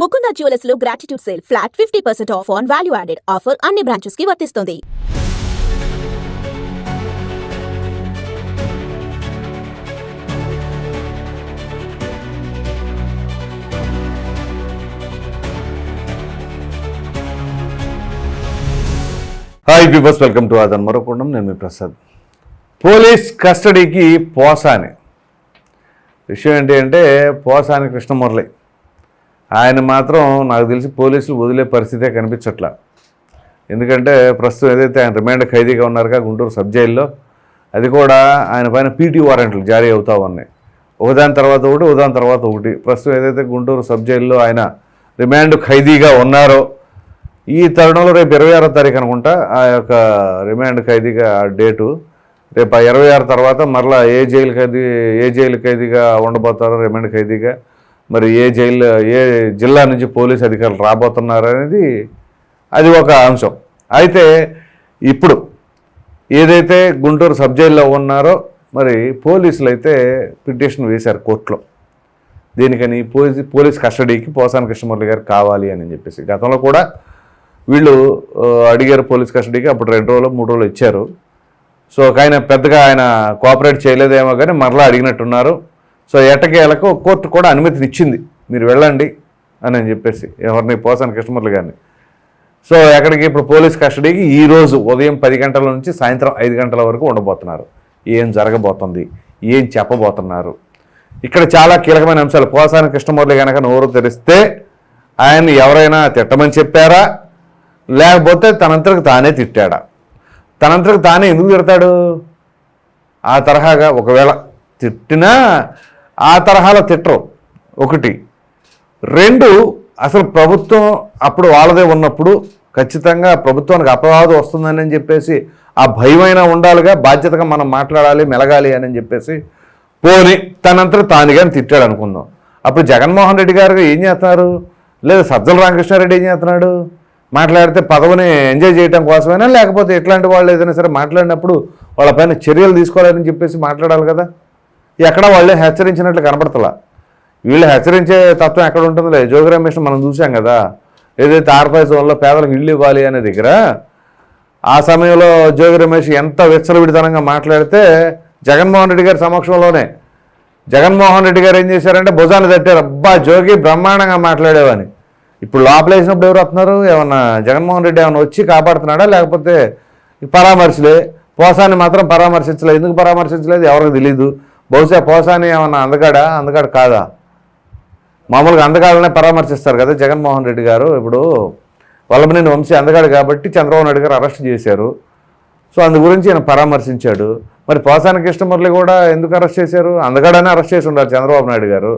Mukunda జ్యువెలర్స్లో gratitude sale flat fifty percent off on value added offer అన్ని బ్రాంచెస్కి వర్తిస్తుంది. Hi peepers welcome to ఆదన్ మరొకడం నేను మీ ప్రసాద్. పోలీస్ కస్టడీకి పోసాని. విషయం ఏంటి అంటే పోసాని కృష్ణమురళి ఆయన మాత్రం నాకు తెలిసి పోలీసులు వదిలే పరిస్థితే కనిపించట్లా. ఎందుకంటే ప్రస్తుతం ఏదైతే ఆయన రిమాండ్ ఖైదీగా ఉన్నారుగా గుంటూరు సబ్ జైల్లో అది కూడా ఆయన పైన పీటీ వారెంట్లు జారీ అవుతా ఉన్నాయి. ఒకదాని తర్వాత ఒకటి ఒకదాని తర్వాత ఒకటి. ప్రస్తుతం ఏదైతే గుంటూరు సబ్ జైల్లో ఆయన రిమాండ్ ఖైదీగా ఉన్నారో ఈ తరుణంలో రేపు ఇరవై ఆరో తారీఖు అనుకుంటా ఆ యొక్క రిమాండ్ ఖైదీగా ఆ డేటు. రేపు ఆ ఇరవై ఆరు తర్వాత మరలా ఏ జైలు ఖైదీ ఏ జైలు ఖైదీగా ఉండబోతారో రిమాండ్ ఖైదీగా మరి ఏ జైలు ఏ జిల్లా నుంచి పోలీస్ అధికారులు రాబోతున్నారు అనేది అది ఒక అంశం. అయితే ఇప్పుడు ఏదైతే గుంటూరు సబ్ జైల్లో ఉన్నారో మరి పోలీసులు అయితే పిటిషన్ వేశారు కోర్టులో. దీనికని పోలీస్ పోలీస్ కస్టడీకి పోసాని కృష్ణమూర్తి గారు కావాలి అని చెప్పేసి. గతంలో కూడా వీళ్ళు అడిగారు పోలీస్ కస్టడీకి అప్పుడు రెండు రోజులు మూడు రోజులు ఇచ్చారు. సో ఒక ఆయన పెద్దగా ఆయన కోఆపరేట్ చేయలేదేమో కానీ మరలా అడిగినట్టున్నారు. సో ఎటకేలకు కోర్టు కూడా అనుమతిని ఇచ్చింది మీరు వెళ్ళండి అని అని చెప్పేసి ఎవరిని పోసాను కృష్ణమురళి గారిని సో ఎక్కడికి ఇప్పుడు పోలీస్ కస్టడీకి ఈ రోజు ఉదయం పది గంటల నుంచి సాయంత్రం ఐదు గంటల వరకు ఉండబోతున్నారు. ఏం జరగబోతుంది? ఏం చెప్పబోతున్నారు? ఇక్కడ చాలా కీలకమైన అంశాలు. పోసాని కృష్ణమూర్తి కనుక నోరు తెరిస్తే ఆయన్ని ఎవరైనా తిట్టమని చెప్పారా? లేకపోతే తనంతరకు తానే తిట్టాడా? తనంతరకు తానే ఎందుకు తిడతాడు? ఆ తరహాగా ఒకవేళ తిట్టినా ఆ తరహాలో తిట్టరు. ఒకటి. రెండు అసలు ప్రభుత్వం అప్పుడు వాళ్ళదే ఉన్నప్పుడు ఖచ్చితంగా ప్రభుత్వానికి అపవాదం వస్తుందని చెప్పేసి ఆ భయమైనా ఉండాలిగా బాధ్యతగా మనం మాట్లాడాలి మెలగాలి అని చెప్పేసి పోని తనంతట తానుగా తిట్టాడు అనుకుందాం. అప్పుడు జగన్మోహన్ రెడ్డి గారు ఏం చేస్తున్నారు? లేదా సజ్జల రామకృష్ణారెడ్డి ఏం చేస్తున్నాడు? మాట్లాడితే పదవిని ఎంజాయ్ చేయడం కోసమైనా? లేకపోతే ఎట్లాంటి వాళ్ళు ఏదైనా సరే మాట్లాడినప్పుడు వాళ్ళపైన చర్యలు తీసుకోవాలని చెప్పేసి మాట్లాడాలి కదా? ఎక్కడ వాళ్ళే హెచ్చరించినట్లు కనపడతలా. వీళ్ళు హెచ్చరించే తత్వం ఎక్కడ ఉంటుందిలే? జోగి రమేష్ మనం చూసాం కదా. ఏదైతే ఆర్ఫై జోన్లో పేదలకు ఇల్లు ఇవ్వాలి అనే దగ్గర ఆ సమయంలో జోగి రమేష్ ఎంత విచ్చలవిడితనంగా మాట్లాడితే జగన్మోహన్ రెడ్డి గారి సమక్షంలోనే. జగన్మోహన్ రెడ్డి గారు ఏం చేశారంటే భుజాన్ని తట్టారు. అబ్బా జోగి బ్రహ్మాండంగా మాట్లాడేవని. ఇప్పుడు లోపలేసినప్పుడు ఎవరు వస్తున్నారు? ఏమన్నా జగన్మోహన్ రెడ్డి ఏమైనా వచ్చి కాపాడుతున్నాడా? లేకపోతే పరామర్శలే? పోసాన్ని మాత్రం పరామర్శించలేదు ఎందుకు పరామర్శించలేదు? ఎవరికి తెలియదు బహుశా పోసాని ఏమన్నా అందగాడా? అందగాడు కాదా? మామూలుగా అందగాళ్ళనే పరామర్శిస్తారు కదా జగన్మోహన్ రెడ్డి గారు. ఇప్పుడు వల్లభనేని వంశీ అందగాడు కాబట్టి చంద్రబాబు నాయుడు గారు అరెస్ట్ చేశారు. సో అందు గురించి ఆయన పరామర్శించాడు. మరి పోసాని కృష్ణమురళి కూడా ఎందుకు అరెస్ట్ చేశారు? అందగాడనే అరెస్ట్ చేసి ఉండాలి చంద్రబాబు నాయుడు గారు.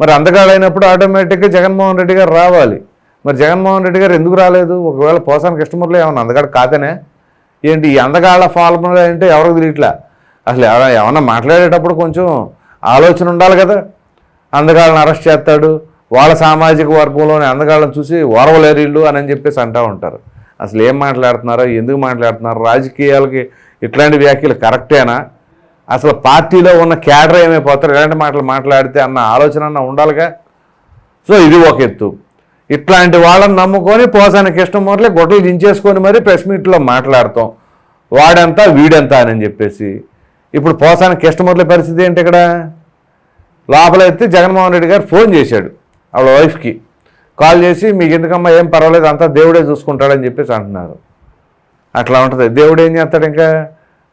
మరి అందగాడైనప్పుడు ఆటోమేటిక్గా జగన్మోహన్ రెడ్డి గారు రావాలి. మరి జగన్మోహన్ రెడ్డి గారు ఎందుకు రాలేదు? ఒకవేళ పోసాని కృష్ణమురళి ఏమన్నా అందగాడు కాదనే? ఏంటి ఈ అందగాళ్ళ ఫార్ములా అంటే ఎవరికి తెలియట్లా? అసలు ఎవరైనా ఏమన్నా మాట్లాడేటప్పుడు కొంచెం ఆలోచన ఉండాలి కదా. అందగాళ్ళని అరెస్ట్ చేస్తాడు. వాళ్ళ సామాజిక వర్గంలోని అందగాళ్ళని చూసి ఓరవలేరు అని అని చెప్పేసి అంటూ ఉంటారు. అసలు ఏం మాట్లాడుతున్నారో ఎందుకు మాట్లాడుతున్నారు? రాజకీయాలకి ఇట్లాంటి వ్యాఖ్యలు కరెక్టేనా? అసలు పార్టీలో ఉన్న క్యాడర్ ఏమైపోతారు? ఇలాంటి మాటలు మాట్లాడితే అన్న ఆలోచన అన్న ఉండాలిగా? సో ఇది ఒక ఎత్తు. ఇట్లాంటి వాళ్ళని నమ్ముకొని పోసాని కృష్ణమూర్తి గొడ్డలు దించేసుకొని మరీ ప్రెస్ మీట్లో మాట్లాడతాం. వాడెంత వీడెంత అని చెప్పేసి ఇప్పుడు పోసాని కృష్ణమూర్తి పరిస్థితి ఏంటి ఇక్కడ? లోపలైతే జగన్మోహన్ రెడ్డి గారు ఫోన్ చేశాడు వాళ్ళ వైఫ్కి. కాల్ చేసి మీకు ఎందుకమ్మా ఏం పర్వాలేదు అంతా దేవుడే చూసుకుంటాడని చెప్పేసి అంటున్నారు. అట్లా ఉంటుంది. దేవుడు ఏం చేస్తాడు ఇంకా?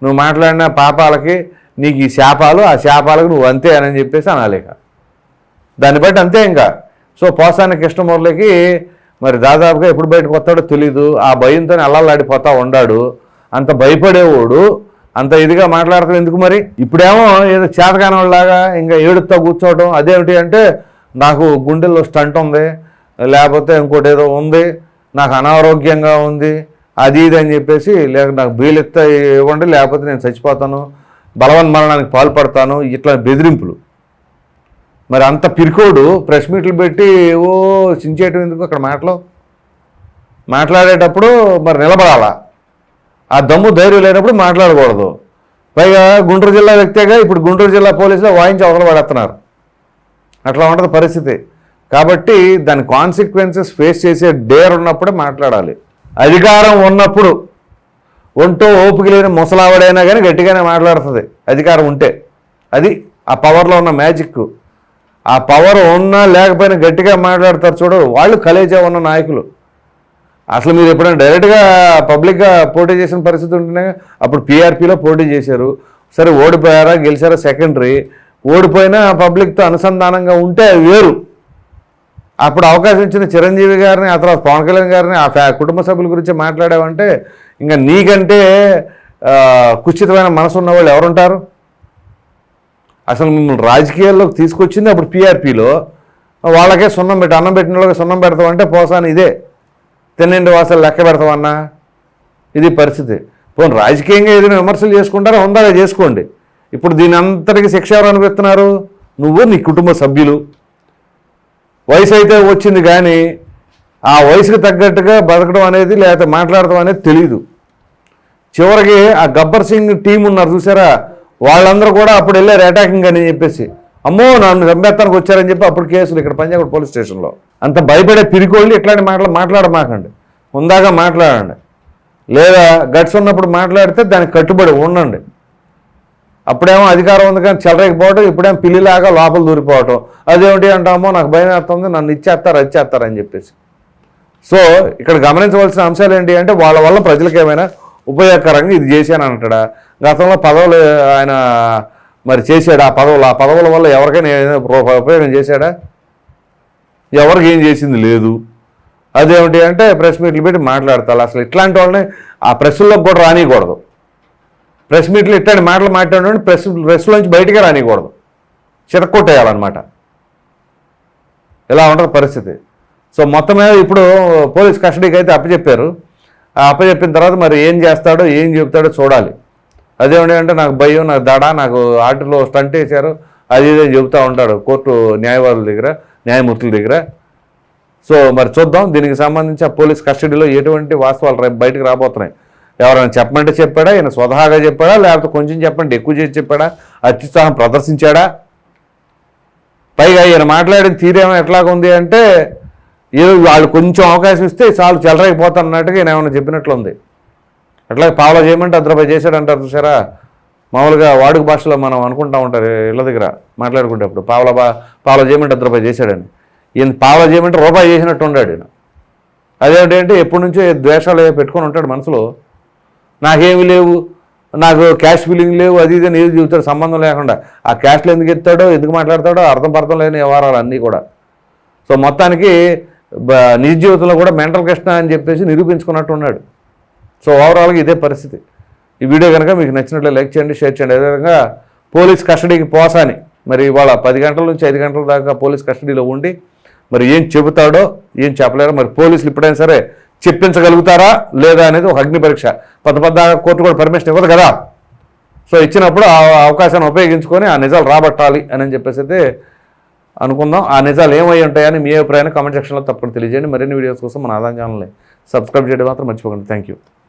నువ్వు మాట్లాడిన పాపాలకి నీకు ఈ శాపాలు ఆ శాపాలకు నువ్వు అంతే అని చెప్పేసి అనాలిక దాన్ని బట్టి అంతే ఇంకా. సో పోసాని కృష్ణమూర్తికి మరి దాదాపుగా ఎప్పుడు బయటకు వస్తాడో తెలీదు. ఆ భయంతో అల్లల్లాడిపోతా ఉండాడు. అంత భయపడేవాడు. అంత ఇదిగా మాట్లాడతాడు ఎందుకు మరి? ఇప్పుడేమో ఏదో చేతకానలాగా ఇంకా ఏడుతో కూర్చోవడం అదేమిటి అంటే నాకు గుండెల్లో స్టంట్ ఉంది లేకపోతే ఇంకోటి ఏదో ఉంది నాకు అనారోగ్యంగా ఉంది అది ఇది అని చెప్పేసి లేక నాకు బీలెత్త ఇవ్వండి లేకపోతే నేను చచ్చిపోతాను బలవన్ మరణానికి పాల్పడతాను ఇట్లా బెదిరింపులు. మరి అంత పిరికోడు ప్రెస్ మీట్లు పెట్టి ఓ చించేయటం ఎందుకు అక్కడ మాటలు? మాట్లాడేటప్పుడు మరి నిలబడాలా? ఆ దమ్ము ధైర్యం లేనప్పుడు మాట్లాడకూడదు. పైగా గుంటూరు జిల్లా వ్యక్తిగా ఇప్పుడు గుంటూరు జిల్లా పోలీసులు వాయించి అవతల పడేస్తున్నారు. అట్లా ఉంటుంది పరిస్థితి. కాబట్టి దాని కాన్సిక్వెన్సెస్ ఫేస్ చేసే డేర్ ఉన్నప్పుడే మాట్లాడాలి. అధికారం ఉన్నప్పుడు ఒంటో ఓపిక లేని ముసలావాడైనా కానీ గట్టిగానే మాట్లాడుతుంది. అధికారం ఉంటే. అది ఆ పవర్లో ఉన్న మ్యాజిక్ ఆ పవర్ ఉన్నా లేకపోయినా గట్టిగా మాట్లాడతారు చూడు వాళ్ళు కలేజా ఉన్న నాయకులు. అసలు మీరు ఎప్పుడైనా డైరెక్ట్గా పబ్లిక్గా పోటీ చేసిన పరిస్థితి ఉంటేనే అప్పుడు పీఆర్పీలో పోటీ చేశారు. సరే ఓడిపోయారా గెలిచారా సెకండరీ ఓడిపోయినా పబ్లిక్తో అనుసంధానంగా ఉంటే అది వేరు. అప్పుడు అవకాశం ఇచ్చిన చిరంజీవి గారిని ఆ తర్వాత పవన్ కళ్యాణ్ గారిని ఆ ఫ్యా కుటుంబ సభ్యుల గురించి మాట్లాడావంటే ఇంకా నీకంటే ఆ, కుచితమైన మనసు ఉన్న వాళ్ళు ఎవరుంటారు? అసలు మిమ్మల్ని రాజకీయాల్లోకి తీసుకొచ్చింది అప్పుడు పీఆర్పీలో వాళ్ళకే సున్నం పెట్టి అన్నం పెట్టిన వాళ్ళకి సున్నం పెడతామంటే పోసాను ఇదే. తిన్నింటి వాసాలు లెక్క పెడతామన్నా ఇది పరిస్థితి. పోనీ రాజకీయంగా ఏదైనా విమర్శలు చేసుకుంటారో? ఉందా? చేసుకోండి. ఇప్పుడు దీని అంతటికి శిక్ష ఎవరు అనిపిస్తున్నారు నువ్వు నీ కుటుంబ సభ్యులు. వయసు అయితే వచ్చింది కానీ ఆ వయసుకు తగ్గట్టుగా బతకడం అనేది లేకపోతే మాట్లాడటం అనేది తెలియదు చివరికి ఆ గబ్బర్ సింగ్ టీం ఉన్నారు చూసారా? వాళ్ళందరూ కూడా అప్పుడు వెళ్ళారు అటాకింగ్ అని చెప్పేసి. అమ్మో నన్ను చంపేస్తానికి వచ్చారని చెప్పి అప్పుడు కేసులు ఇక్కడ పంజాబ్ పోలీస్ స్టేషన్లో. అంత భయపడే పిరికోళ్ళు ఇట్లాంటి మాటలు మాట్లాడమాకండి. ఉందాగా మాట్లాడండి. లేదా గట్స్ ఉన్నప్పుడు మాట్లాడితే దానికి కట్టుబడి ఉండండి. అప్పుడేమో అధికారం ఉంది కానీ చెలరేకపోవటం ఇప్పుడేమో పిల్లిలాగా లోపల దూరిపోవటం. అదేమిటి అంటామో నాకు భయం వేస్తుంది నన్ను ఇచ్చేస్తారు వచ్చేస్తారు అని చెప్పేసి. సో ఇక్కడ గమనించవలసిన అంశాలు ఏంటి అంటే వాళ్ళ వల్ల ప్రజలకు ఏమైనా ఉపయోగకరంగా ఇది చేశాను అంటాడా? గతంలో పదవులు ఆయన మరి చేశాడు? ఆ పదవులు ఆ పదవుల వల్ల ఎవరికైనా ఏదైనా ఉపయోగం చేశాడా? ఎవరికి ఏం చేసింది? లేదు. అదేమిటి అంటే ప్రెస్ మీట్లు పెట్టి మాట్లాడతారు. అసలు ఇట్లాంటి వాళ్ళని ఆ ప్రెస్లోకి కూడా రానియకూడదు. ప్రెస్ మీట్లు ఇట్లాంటి మాటలు మాట్లాడడం ప్రెస్ ప్రెస్లోంచి బయటకే రానియకూడదు. చిరక్కొట్టేయాలన్నమాట ఇలా ఉంటుంది పరిస్థితి? సో మొత్తం మీద ఇప్పుడు పోలీస్ కస్టడీకి అయితే అప్పచెప్పారు. ఆ అప్పచెప్పిన తర్వాత మరి ఏం చేస్తాడో ఏం చెప్తాడో చూడాలి. అదేమిటి అంటే నాకు భయం నాకు దడ నాకు ఆటలో స్టంట్ వేశారు. అది ఇదే చెబుతూ ఉంటాడు కోర్టు న్యాయవాదుల దగ్గర న్యాయమూర్తుల దగ్గర. సో మరి చూద్దాం. దీనికి సంబంధించి ఆ పోలీస్ కస్టడీలో ఎటువంటి వాస్తవాలు రేపు బయటకు రాబోతున్నాయి. ఎవరైనా చెప్పమంటే చెప్పాడా? ఈయన స్వతహాగా చెప్పాడా? లేకపోతే కొంచెం చెప్పండి ఎక్కువ చేసి చెప్పాడా? అత్యుత్సాహం ప్రదర్శించాడా? పైగా ఈయన మాట్లాడిన తీరేమో ఎట్లాగుంది అంటే ఏదో వాళ్ళు కొంచెం అవకాశం ఇస్తే చాలు చెలరైపోతాన్నట్టుగా ఈయన ఏమైనా చెప్పినట్లుంది. అట్లాగే పావులో చేయమంటే అర్ధ రూపాయి చేశాడంటారు చూసారా? మామూలుగా వాడుక భాషలో మనం అనుకుంటా ఉంటారు ఇళ్ళ దగ్గర మాట్లాడుకునేటప్పుడు పావుల బా పావుల చేయమంటే అర్ధ రూపాయి చేశాడని. ఈయన పావుల చేయమంటే రూపాయి చేసినట్టు ఉన్నాడు ఈయన. అదేంటంటే ఎప్పటి నుంచో ద్వేషాలు ఏవో పెట్టుకొని ఉంటాడు మనసులో. నాకేమి లేవు నాకు క్యాష్ ఫీలింగ్ లేవు అది ఇది అని ఏది చెబుతాడు సంబంధం లేకుండా. ఆ క్యాష్లు ఎందుకు ఎత్తాడో ఎందుకు మాట్లాడతాడో అర్థం పర్థం లేని వ్యవహారాలు అన్నీ కూడా. సో మొత్తానికి నిజ జీవితంలో కూడా మెంటల్ కృష్ణ అని చెప్పేసి నిరూపించుకున్నట్టు ఉన్నాడు. సో ఓవరాల్గా ఇదే పరిస్థితి. ఈ వీడియో కనుక మీకు నచ్చినట్లు లైక్ చేయండి షేర్ చేయండి. అదేవిధంగా పోలీస్ కస్టడీకి పోసాని. మరి ఇవాళ పది గంటల నుంచి ఐదు గంటల దాకా పోలీస్ కస్టడీలో ఉండి మరి ఏం చెబుతాడో ఏం చెప్పలేరో మరి పోలీసులు ఇప్పుడైనా సరే చెప్పించగలుగుతారా లేదా అనేది ఒక అగ్ని పరీక్ష. పెద్ద పెద్ద కోర్టు కూడా పర్మిషన్ ఇవ్వదు కదా. సో ఇచ్చినప్పుడు ఆ అవకాశాన్ని ఉపయోగించుకొని ఆ నిజాలు రాబట్టాలి అని చెప్పేసి అయితే అనుకుందాం. ఆ నిజాలు ఏమై ఉంటాయని మీ అభిప్రాయాన్ని కామెంట్ సెక్షన్లో తప్పకుండా తెలియజేయండి. మరిన్ని వీడియోస్ కోసం మన ఆదాయం ఛానల్ని సబ్స్క్రైబ్ చేయడం మాత్రం మర్చిపోకండి. Thank you